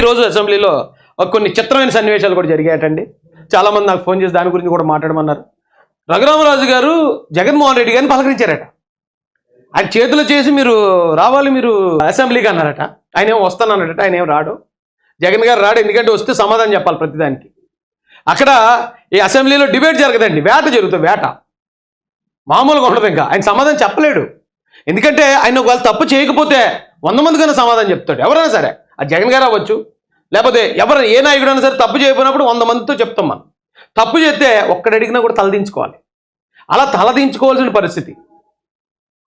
ఈరోజు అసెంబ్లీలో కొన్ని చిత్రమైన సన్నివేశాలు కూడా జరిగాయటండి. చాలామంది నాకు ఫోన్ చేసి దాని గురించి కూడా మాట్లాడమన్నారు. రఘురామరాజు గారు జగన్మోహన్ రెడ్డి గారిని పలకరించారట. ఆయన చేతులు చేసి మీరు రావాలి మీరు అసెంబ్లీకి అన్నారట. ఆయన ఏమో వస్తానన్నట ఆయన ఏం రాడు. జగన్ గారు రాడు ఎందుకంటే వస్తే సమాధానం చెప్పాలి ప్రతిదానికి. అక్కడ ఈ అసెంబ్లీలో డిబేట్ జరగదండి వేట జరుగుతుంది వేట. మామూలుగా ఉండదు ఇంకా. ఆయన సమాధానం చెప్పలేడు. ఎందుకంటే ఆయన ఒకవేళ తప్పు చేయకపోతే వంద మందికైనా సమాధానం చెప్తాడు. ఎవరైనా సరే. ఆ జగన్ గారు అవ్వచ్చు. లేకపోతే ఎవరు ఏ నాయకుడైనా సరే తప్పు చేయకపోయినప్పుడు వంద మందితో చెప్తాం మనం. తప్పు చేస్తే ఒక్కడు అడిగినా కూడా తలదించుకోవాలి అలా తలదించుకోవాల్సిన పరిస్థితి.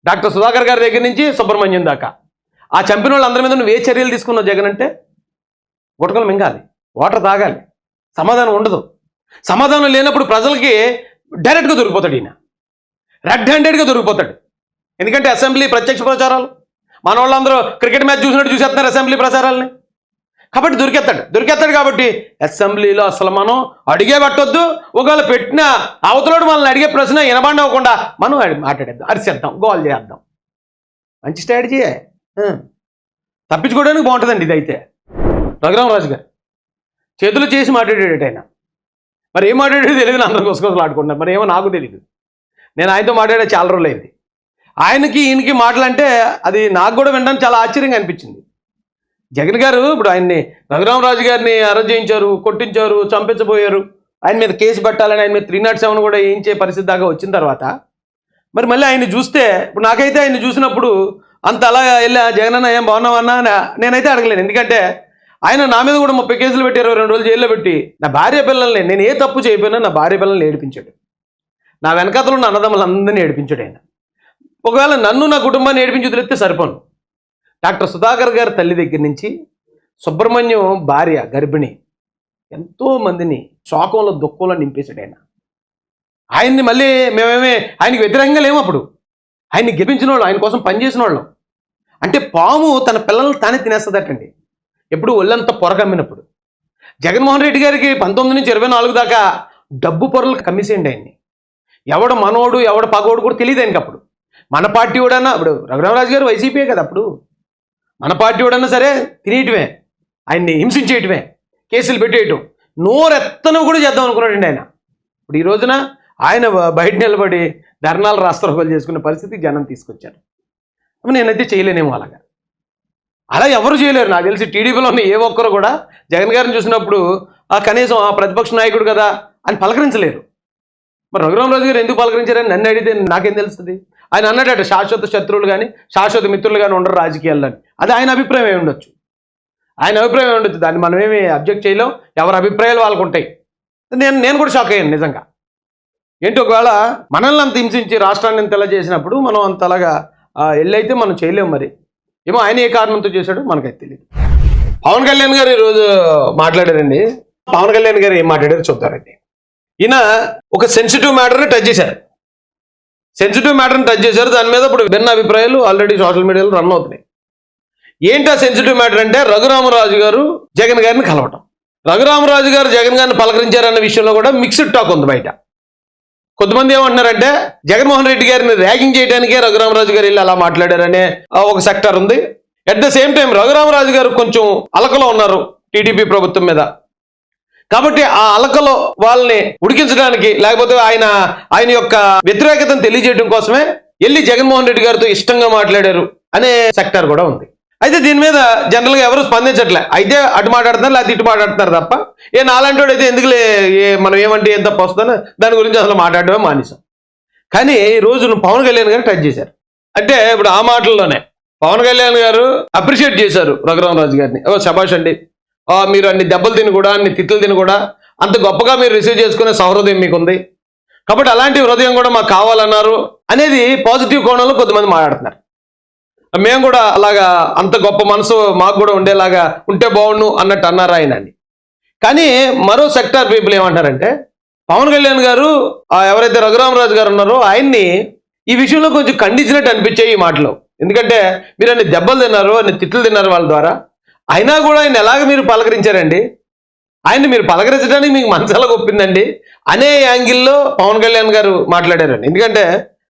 డాక్టర్ సుధాకర్ గారి దగ్గర నుంచి సుబ్రహ్మణ్యం దాకా. ఆ చంపిన వాళ్ళందరి మీద నువ్వు ఏ చర్యలు తీసుకున్నావు జగన్ అంటే? గుటకలు మింగాలి. వాటర్ తాగాలి. సమాధానం ఉండదు. సమాధానం లేనప్పుడు ప్రజలకి డైరెక్ట్గా దొరికిపోతాడు ఈయన. రెడ్ హ్యాండెడ్గా దొరికిపోతాడు. ఎందుకంటే అసెంబ్లీ ప్రత్యక్ష ప్రచారాలు. మన వాళ్ళందరూ క్రికెట్ మ్యాచ్ చూసినట్టు చూసేస్తున్నారు అసెంబ్లీ ప్రచారాలని. కాబట్టి దొరికేస్తాడు దొరికేస్తాడు కాబట్టి అసెంబ్లీలో అసలు మనం అడిగే పట్టొద్దు. ఒకవేళ పెట్టిన అవతలోడు మనల్ని అడిగే ప్రశ్న వినబండవకుండా మనం మాట్లాడేద్దాం. అరిసేద్దాం. గోల్ చేద్దాం. మంచి స్ట్రాటజీయే తప్పించుకోవడానికి బాగుంటుందండి ఇదైతే. రఘురామరాజు గారు. చేతులు చేసి మాట్లాడాడు ఆయన. మరి ఏం మాట్లాడేది తెలియదు అందరూ కోసం ఆడుకుంటున్నారు. మరి ఏమో నాకు తెలియదు నేను ఆయనతో మాట్లాడే చాలా రోజులు అయింది ఆయనకి ఈయనకి మాటలంటే అది నాకు కూడా వినడానికి చాలా ఆశ్చర్యంగా అనిపించింది. జగన్ గారు ఇప్పుడు ఆయన్ని రఘురామరాజు గారిని అరెస్ట్ చేయించారు కొట్టించారు చంపించబోయారు. ఆయన మీద కేసు పెట్టాలని ఆయన మీద త్రీ నాట్ సెవెన్ కూడా వేయించే పరిస్థితి దాకా వచ్చిన తర్వాత మరి మళ్ళీ ఆయన్ని చూస్తే ఇప్పుడు నాకైతే ఆయన్ని చూసినప్పుడు అంత అలా వెళ్ళా జగన్ అన్న ఏం బాగున్నావన్నా నేనైతే అడగలేను. ఎందుకంటే ఆయన నా మీద కూడా ముప్పై కేసులు పెట్టి ఇరవై రెండు రోజులు జైల్లో పెట్టి. నా భార్య పిల్లల్ని నేను ఏ తప్పు చేయకపోయినా నా భార్య పిల్లల్ని ఏడిపించాడు. నా వెనకాతలు ఉన్న అన్నదమ్ములందరినీ ఏడిపించాడు ఆయన. ఒకవేళ నన్ను నా కుటుంబాన్ని ఏడిపించి వదిలేస్తే సరిపోను. డాక్టర్ సుధాకర్ గారి తల్లి దగ్గర నుంచి సుబ్రహ్మణ్యం భార్య గర్భిణి ఎంతో మందిని శోకంలో దుఃఖంలో నింపేశాడు ఆయన. ఆయన్ని మళ్ళీ మేమేమే ఆయనకి వ్యతిరేకంగా లేము అప్పుడు. ఆయన్ని గెలిపించిన వాళ్ళు ఆయన కోసం పనిచేసిన వాళ్ళం అంటే పాము తన పిల్లల్ని తానే తినేస్తుందటండి. ఎప్పుడు ఒళ్ళంతా పొర కమ్మినప్పుడు. జగన్మోహన్ రెడ్డి గారికి పంతొమ్మిది నుంచి ఇరవై నాలుగు దాకా డబ్బు పొరలు కమ్మిసేయండి ఆయన్ని. ఎవడ మనోడు ఎవడ పగోడు కూడా తెలియదు ఆయనకి అప్పుడు. మన పార్టీ వాడన్నా ఇప్పుడు రఘురామరాజు గారు వైసీపీయే కదా అప్పుడు. మన పార్టీ వాడన్నా సరే? తినేయటమే ఆయన్ని హింసించేయటమే కేసులు పెట్టేయటం. నోరెత్తను కూడా చేద్దాం అనుకున్నాడండి ఆయన. ఇప్పుడు ఈ రోజున ఆయన బయట నిలబడి ధర్నాలు రాష్ట్రోపాలు చేసుకునే పరిస్థితి జనం తీసుకొచ్చారు. నేనైతే చేయలేనేమో అలాగా. అలా ఎవరు చేయలేరు. నాకు తెలిసి టీడీపీలో ఉన్న ఏ ఒక్కరు కూడా జగన్ గారిని చూసినప్పుడు ఆ కనీసం ఆ ప్రతిపక్ష నాయకుడు కదా అని పలకరించలేరు. మరి రఘురామరాజు గారు ఎందుకు పలకరించారని నన్ను అడిగితే నాకేం తెలుస్తుంది? ఆయన అన్నట్టు శాశ్వత శత్రువులు కానీ శాశ్వత మిత్రులు కానీ ఉండరు రాజకీయాల్లో. అని అది ఆయన అభిప్రాయం ఏమి ఉండొచ్చు. ఆయన అభిప్రాయం ఏమి ఉండొచ్చు. దాన్ని మనం ఏమి అబ్జెక్ట్ చేయలేం. ఎవరి అభిప్రాయాలు వాళ్ళకు ఉంటాయి. నేను నేను కూడా షాక్ అయ్యాను నిజంగా. ఏంటి ఒకవేళ మనల్ని అంత హింసించి రాష్ట్రాన్ని అంత చేసినప్పుడు మనం అంతలాగా వెళ్ళైతే మనం చేయలేం మరి. ఏమో ఆయన ఏ కారణంతో చేశాడో మనకైతే తెలియదు పవన్ కళ్యాణ్ గారు ఈరోజు మాట్లాడారండి. పవన్ కళ్యాణ్ గారు ఏం మాట్లాడారు చూద్దారండి ఈయన ఒక సెన్సిటివ్ మ్యాటర్ని టచ్ చేశారు. సెన్సిటివ్ మ్యాటర్ని టచ్ చేశారు. దాని మీద ఇప్పుడు భిన్న అభిప్రాయాలు ఆల్రెడీ సోషల్ మీడియాలో రన్ అవుతున్నాయి. ఏంటి ఆ సెన్సిటివ్ మ్యాటర్ అంటే రఘురామరాజు గారు జగన్ గారిని కలవటం. రఘురామరాజు గారు జగన్ గారిని పలకరించారన్న విషయంలో కూడా మిక్స్డ్ టాక్ ఉంది బయట. కొంతమంది ఏమంటున్నారంటే జగన్మోహన్ రెడ్డి గారిని ర్యాగింగ్ చేయడానికే రఘురామరాజు గారు వెళ్ళి అలా మాట్లాడారనే ఆ, ఒక సెక్టర్ ఉంది. At the same time Raghuramaraju garu కొంచెం అలకలో ఉన్నారు టీడీపీ ప్రభుత్వం మీద. కాబట్టి ఆ అలకలో వాళ్ళని ఉడికించడానికి లేకపోతే ఆయన ఆయన యొక్క వ్యతిరేకతను తెలియజేయడం కోసమే వెళ్ళి జగన్మోహన్ రెడ్డి గారితో ఇష్టంగా మాట్లాడారు అనే సెక్టర్ కూడా ఉంది. అయితే దీని మీద జనరల్గా ఎవరు స్పందించట్లే. అయితే అటు మాట్లాడుతున్నారు లేకపోతే ఇటు మాట్లాడుతున్నారు తప్ప ఏ నాలంటోడు అయితే ఎందుకులే మనం ఏమంటే ఏం తప్ప వస్తుందో దాని గురించి అసలు మాట్లాడడమే మానేశాం. కానీ ఈ రోజు పవన్ కళ్యాణ్ గారు టచ్ చేశారు. అంటే ఇప్పుడు ఆ మాటల్లోనే పవన్ కళ్యాణ్ గారు అప్రిషియేట్ చేశారు రఘురామరాజు గారిని. ఓ శభాష్ అండి. మీరు అన్ని దెబ్బలు తిని కూడా అన్ని తిట్లు తిని కూడా అంత గొప్పగా మీరు రిసీవ్ చేసుకునే సహృదయం మీకు ఉంది కాబట్టి అలాంటి హృదయం కూడా మాకు కావాలన్నారు అనేది పాజిటివ్ కోణంలో కొంతమంది మాట్లాడుతున్నారు. మేము కూడా అలాగా అంత గొప్ప మనసు మాకు కూడా ఉండేలాగా ఉంటే బాగుండు అన్నట్టు అన్నారు ఆయన అని కానీ మరో సెక్టార్ పీపుల్ ఏమంటారంటే పవన్ కళ్యాణ్ గారు ఎవరైతే రఘురామరాజు గారు ఉన్నారో ఆయన్ని ఈ విషయంలో కొంచెం ఖండించినట్టు అనిపించాయి ఈ మాటలో. ఎందుకంటే మీరు అన్ని దెబ్బలు తిన్నారు అన్ని తిట్లు తిన్నారు వాళ్ళ ద్వారా. అయినా కూడా ఆయన ఎలాగ మీరు పలకరించారండి? ఆయన మీరు పలకరించడానికి మీకు మనసాల గొప్పిందండి అనే యాంగిల్లో పవన్ కళ్యాణ్ గారు మాట్లాడారండి. ఎందుకంటే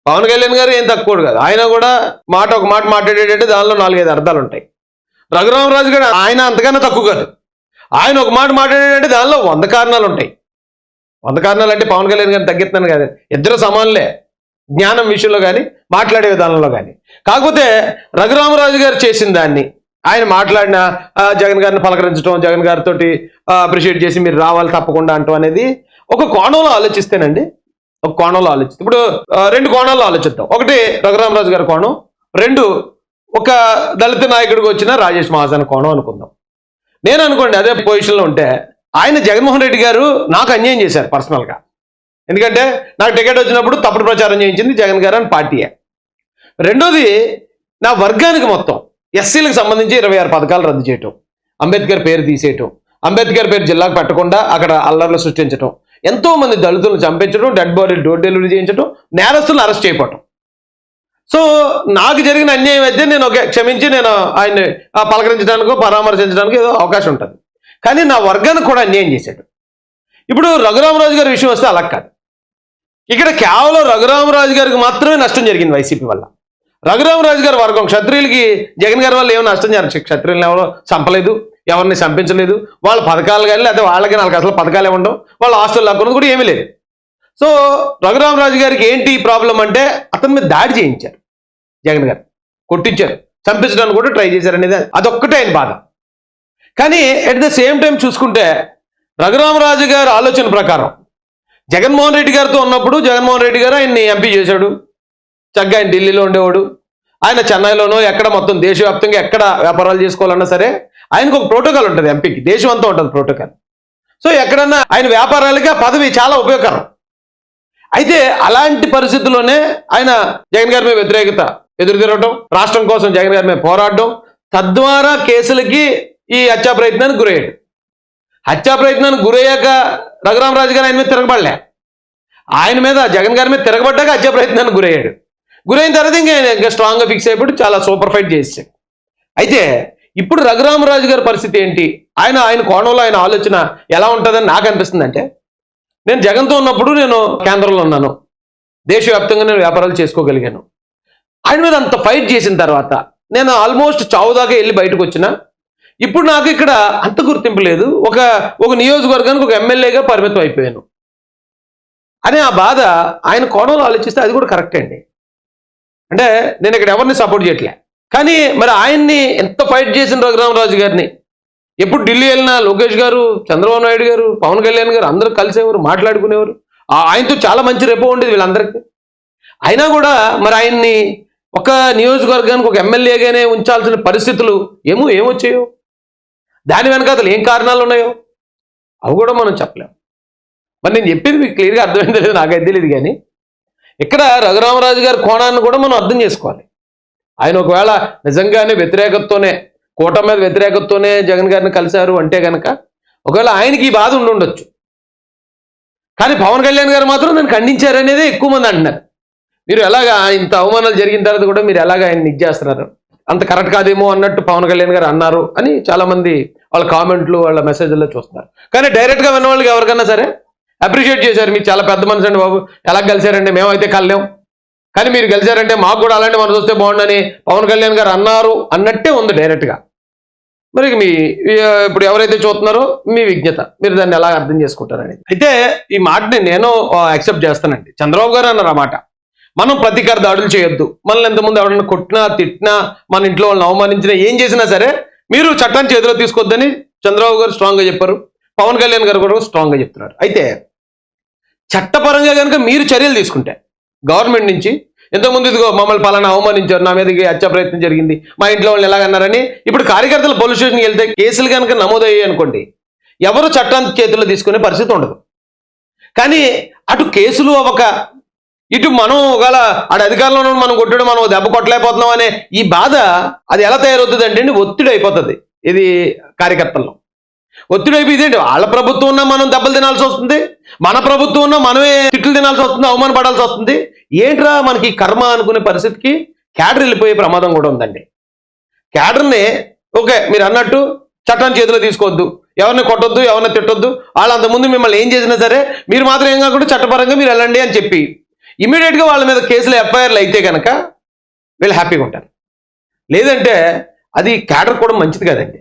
పవన్ కళ్యాణ్ గారు ఏం తక్కువ కాదు. ఆయన కూడా మాట ఒక మాట మాట్లాడేటంటే దానిలో నాలుగైదు అర్థాలు ఉంటాయి రఘురామరాజు గారు ఆయన అంతకన్నా తక్కువ కాదు. ఆయన ఒక మాట మాట్లాడేటంటే దానిలో వంద కారణాలు ఉంటాయి వంద కారణాలు అంటే పవన్ కళ్యాణ్ గారిని తగ్గిస్తున్నాను కాదు. ఇద్దరు సమానులే. జ్ఞానం విషయంలో కానీ మాట్లాడే విధానంలో కానీ కాకపోతే రఘురామరాజు గారు చేసిన దాన్ని ఆయన మాట్లాడిన జగన్ గారిని పలకరించడం జగన్ గారితో అప్రిషియేట్ చేసి మీరు రావాలి తప్పకుండా అంటూ అనేది ఒక కోణంలో ఆలోచిస్తేనండి ఒక కోణంలో ఆలోచిస్తే ఇప్పుడు రెండు కోణాల్లో ఆలోచిద్దాం. ఒకటి రఘురామరాజు గారి కోణం రెండు ఒక దళిత నాయకుడికి వచ్చిన రాజేష్ మహాజన్ కోణం అనుకుందాం. నేను అనుకోండి అదే పొజిషన్లో ఉంటే ఆయన జగన్మోహన్ రెడ్డి గారు నాకు అన్యాయం చేశారు పర్సనల్గా. ఎందుకంటే నాకు టికెట్ వచ్చినప్పుడు తప్పుడు ప్రచారం చేయించింది జగన్ గారు అని పార్టీయే. రెండోది నా వర్గానికి మొత్తం ఎస్సీలకు సంబంధించి ఇరవై ఆరు పథకాలు రద్దు చేయటం అంబేద్కర్ పేరు తీసేయటం అంబేద్కర్ పేరు జిల్లాకు పెట్టకుండా అక్కడ అల్లర్లు సృష్టించడం ఎంతో మంది దళితులను చంపించడం డెడ్ బాడీ డోర్ డెలివరీ చేయించడం నేరస్తులను అరెస్ట్ చేయటం. సో నాకు జరిగిన అన్యాయం అయితే నేను ఒకే క్షమించి నేను ఆయన్ని పలకరించడానికి పరామర్శించడానికి ఏదో అవకాశం ఉంటుంది. కానీ నా వర్గానికి కూడా అన్యాయం చేశాడు. ఇప్పుడు రఘురామరాజు గారి విషయం వస్తే అలా కాదు. ఇక్కడ కేవలం రఘురామరాజు గారికి మాత్రమే నష్టం జరిగింది వైసీపీ వల్ల. రఘురామరాజు గారి వర్గం. క్షత్రియులకి జగన్ గారి వల్ల ఏమైనా నష్టం చేయాలి? క్షత్రియులను ఎవరో చంపలేదు ఎవరిని చంపించలేదు. వాళ్ళ పథకాలు కానీ లేకపోతే వాళ్ళకి నాకు అసలు పథకాలు ఏమి వాళ్ళ ఆస్తులు లాక్కున్నది కూడా ఏమీ లేదు. సో రఘురామరాజు గారికి ఏంటి ప్రాబ్లం అంటే అతని మీద దాడి చేయించారు జగన్ గారు. కొట్టించారు. చంపించడానికి కూడా ట్రై చేశారు అనేది అదొక్కటే ఆయన బాధ. కానీ ఎట్ ద సేమ్ టైం చూసుకుంటే రఘురామరాజు గారి ఆలోచన ప్రకారం జగన్మోహన్ రెడ్డి గారితో ఉన్నప్పుడు జగన్మోహన్ రెడ్డి గారు ఆయన్ని ఎంపీ చేశాడు. చక్కగా ఆయన ఢిల్లీలో ఉండేవాడు. ఆయన చెన్నైలోనో ఎక్కడ మొత్తం దేశవ్యాప్తంగా ఎక్కడ వ్యాపారాలు చేసుకోవాలన్నా సరే ఆయనకు ఒక ప్రోటోకాల్ ఉంటుంది ఎంపీకి దేశం అంతా ఉంటుంది ప్రోటోకాల్. సో ఎక్కడన్నా ఆయన వ్యాపారాలకి ఆ పదవి చాలా ఉపయోగకరం. అయితే అలాంటి పరిస్థితుల్లోనే ఆయన జగన్ గారి మీద వ్యతిరేకత ఎదురు తిరగడం రాష్ట్రం కోసం జగన్ గారి మీద పోరాడడం తద్వారా కేసులకి ఈ హత్యా ప్రయత్నానికి గురయ్యాడు. హత్యా ప్రయత్నానికి గురయ్యాక రఘురామరాజు గారు ఆయన మీద తిరగబడలే. ఆయన మీద జగన్ గారి మీద తిరగబడ్డాక హత్యా ప్రయత్నానికి గురయ్యాడు. గురైన తర్వాత ఇంకా ఇంకా స్ట్రాంగ్గా ఫిక్స్ అయిపోయి చాలా సూపర్ ఫైట్ చేసాడు అయితే ఇప్పుడు రఘురామరాజు గారి పరిస్థితి ఏంటి? ఆయన ఆయన కోణంలో ఆయన ఆలోచన ఎలా ఉంటుందని నాకు అనిపిస్తుంది అంటే నేను జగన్తో ఉన్నప్పుడు నేను కేంద్రంలో ఉన్నాను. దేశవ్యాప్తంగా నేను వ్యాపారాలు చేసుకోగలిగాను. ఆయన మీద అంత ఫైట్ చేసిన తర్వాత నేను ఆల్మోస్ట్ చావు దాకా వెళ్ళి బయటకు వచ్చిన. ఇప్పుడు నాకు ఇక్కడ అంత గుర్తింపు లేదు. ఒక ఒక నియోజకవర్గానికి ఒక ఎమ్మెల్యేగా పరిమితం అయిపోయాను. అనే ఆ బాధ ఆయన కోణంలో ఆలోచిస్తే అది కూడా కరెక్ట్ అండి. అంటే నేను ఇక్కడ ఎవరిని సపోర్ట్ చేయట్లే. కానీ మరి ఆయన్ని ఎంత ఫైట్ చేసిన రఘురామరాజు గారిని? ఎప్పుడు ఢిల్లీ వెళ్ళినా లోకేష్ గారు చంద్రబాబు నాయుడు గారు పవన్ కళ్యాణ్ గారు అందరూ కలిసేవారు మాట్లాడుకునేవారు. ఆ- ఆయనతో చాలా మంచి రెపో ఉండేది వీళ్ళందరికీ. అయినా కూడా మరి ఆయన్ని ఒక నియోజకవర్గానికి ఒక ఎమ్మెల్యేగానే ఉంచాల్సిన పరిస్థితులు ఏమో ఏమొచ్చాయో? దాని వెనకాతలు ఏం కారణాలు ఉన్నాయో? అవి కూడా మనం చెప్పలేము మరి నేను చెప్పింది మీకు క్లియర్గా అర్థమైందో లేదో నాకైతే తెలియదు కానీ ఇక్కడ రఘురామరాజు గారి కోణాన్ని కూడా మనం అర్థం చేసుకోవాలి. ఆయన ఒకవేళ నిజంగానే వ్యతిరేకతతోనే కూటమి మీద వ్యతిరేకతతోనే జగన్ గారిని కలిశారు అంటే కనుక ఒకవేళ ఆయనకి ఈ బాధ ఉండి ఉండొచ్చు కానీ పవన్ కళ్యాణ్ గారు మాత్రం నన్ను ఖండించారనేదే ఎక్కువ మంది అంటున్నారు. మీరు ఎలాగా ఇంత అవమానాలు జరిగిన తర్వాత కూడా మీరు ఎలాగ ఆయన ఇది చేస్తున్నారు? అంత కరెక్ట్ కాదేమో అన్నట్టు పవన్ కళ్యాణ్ గారు అన్నారు అని చాలామంది వాళ్ళ కామెంట్లు వాళ్ళ మెసేజ్లో చూస్తున్నారు. కానీ డైరెక్ట్గా విన్న వాళ్ళకి ఎవరికన్నా సరే అప్రిషియేట్ చేశారు. మీరు చాలా పెద్ద మనిషి అండి బాబు. ఎలా కలిశారండి మేమైతే కలలేం. కానీ మీరు గెలిచారంటే మాకు కూడా అలాంటి మనసు వస్తే బాగుండని పవన్ కళ్యాణ్ గారు అన్నారు అన్నట్టే ఉంది డైరెక్ట్గా మరి మీ ఇప్పుడు ఎవరైతే చూస్తున్నారో మీ విజ్ఞత మీరు దాన్ని ఎలా అర్థం చేసుకుంటారని అయితే ఈ మాటని నేను యాక్సెప్ట్ చేస్తానండి. చంద్రబాబు గారు అన్నారు మాట. మనం ప్రతీకార దాడులు చేయొద్దు. మనల్ని ఎంతమంది ఎవరైనా కొట్టినా తిట్టినా మన ఇంట్లో వాళ్ళని అవమానించినా ఏం చేసినా సరే మీరు చట్టాన్ని చేతిలో తీసుకోవద్దని చంద్రబాబు గారు స్ట్రాంగ్గా చెప్పారు. పవన్ కళ్యాణ్ గారు కూడా స్ట్రాంగ్గా చెప్తున్నారు. అయితే చట్టపరంగా కనుక మీరు చర్యలు తీసుకుంటే గవర్నమెంట్ నుంచి ఇంతకుముందు ఇదిగో మమ్మల్ని పలానా అవమానించారు నా మీదకి హత్య ప్రయత్నం జరిగింది మా ఇంట్లో వాళ్ళు ఎలాగన్నారని ఇప్పుడు కార్యకర్తలు పోలీస్ స్టేషన్కి వెళ్తే కేసులు కనుక నమోదయ్యాయి అనుకోండి ఎవరు చట్టాన్ని చేతుల్లో తీసుకునే పరిస్థితి ఉండదు. కానీ అటు కేసులు అవ్వక ఇటు మనం ఒకవేళ ఆడ అధికారంలో మనం కొట్టడం మనం దెబ్బ కొట్టలేకపోతున్నాం అనే ఈ బాధ అది ఎలా తయారవుతుంది అంటే ఒత్తిడి అయిపోతుంది. ఇది కార్యకర్తల్లో. ఒత్తిడి అయిపోయింది వాళ్ళ ప్రభుత్వం ఉన్నా మనం దెబ్బలు తినాల్సి వస్తుంది. మన ప్రభుత్వం ఉన్నా మనమే తిట్లు తినాల్సి వస్తుంది అవమానపడాల్సి వస్తుంది. ఏంట్రా మనకి కర్మ అనుకునే పరిస్థితికి క్యాడర్ వెళ్ళిపోయే ప్రమాదం కూడా ఉందండి. క్యాడర్ని ఓకే మీరు అన్నట్టు చట్టాన్ని చేతిలో తీసుకోవద్దు. ఎవరిని కొట్టొద్దు ఎవరిని తిట్టొద్దు. వాళ్ళు అంతకుముందు మిమ్మల్ని ఏం చేసినా సరే మీరు మాత్రం ఏం కాకుండా చట్టపరంగా మీరు వెళ్ళండి అని చెప్పి ఇమీడియట్గా వాళ్ళ మీద కేసులు ఎఫ్ఐఆర్లు అయితే కనుక వీళ్ళు హ్యాపీగా ఉంటారు. లేదంటే అది క్యాడర్ కూడా మంచిది కదండి.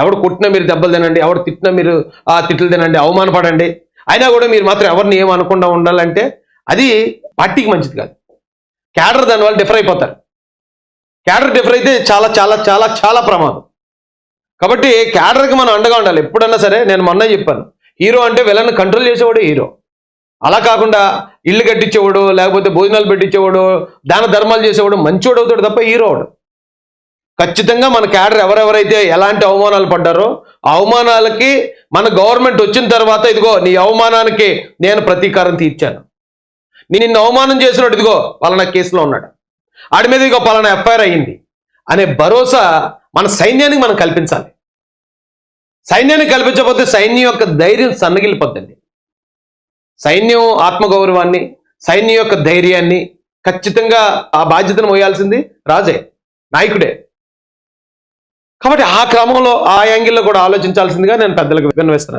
ఎవడు కొట్టినా మీరు దెబ్బలు తినండి ఎవడు తిట్టినా మీరు ఆ తిట్లు తినండి అవమానపడండి. అయినా కూడా మీరు మాత్రం ఎవరిని ఏమనకుండా ఉండాలంటే అది పార్టీకి మంచిది కాదు. క్యాడర్ దానివల్ల డిఫర్ అయిపోతారు. క్యాడర్ డిఫర్ అయితే చాలా చాలా చాలా చాలా ప్రమాదం. కాబట్టి క్యాడర్కి మనం అండగా ఉండాలి. ఎప్పుడన్నా సరే నేను మొన్న చెప్పాను. హీరో అంటే విలన్ కంట్రోల్ చేసేవాడు హీరో. అలా కాకుండా ఇల్లు కట్టించేవాడు లేకపోతే భోజనాలు పెట్టించేవాడు దాన ధర్మాలు చేసేవాడు మంచోడు అవుతాడు తప్ప హీరో అవడు. ఖచ్చితంగా మన క్యాడర్ ఎవరెవరైతే ఎలాంటి అవమానాలు పడ్డారో అవమానాలకి మన గవర్నమెంట్ వచ్చిన తర్వాత ఇదిగో నీ అవమానానికి నేను ప్రతీకారం తీర్చాను. నేను నిన్ను అవమానం చేసినట్టు ఇదిగో పలానా కేసులో ఉన్నాడు. ఆడి మీద ఇదిగో పలానా ఎఫ్ఐఆర్ అయ్యింది అనే భరోసా మన సైన్యానికి మనం కల్పించాలి. సైన్యానికి కల్పించకపోతే సైన్యం యొక్క ధైర్యం సన్నగిలిపోద్దండి. సైన్యం ఆత్మగౌరవాన్ని సైన్యం యొక్క ధైర్యాన్ని ఖచ్చితంగా ఆ బాధ్యతను మోయాల్సింది రాజే నాయకుడే. కాబట్టి ఆ క్రమంలో ఆ యాంగిల్లో కూడా ఆలోచించాల్సిందిగా నేను పెద్దలకు విన్నవిస్తున్నాను.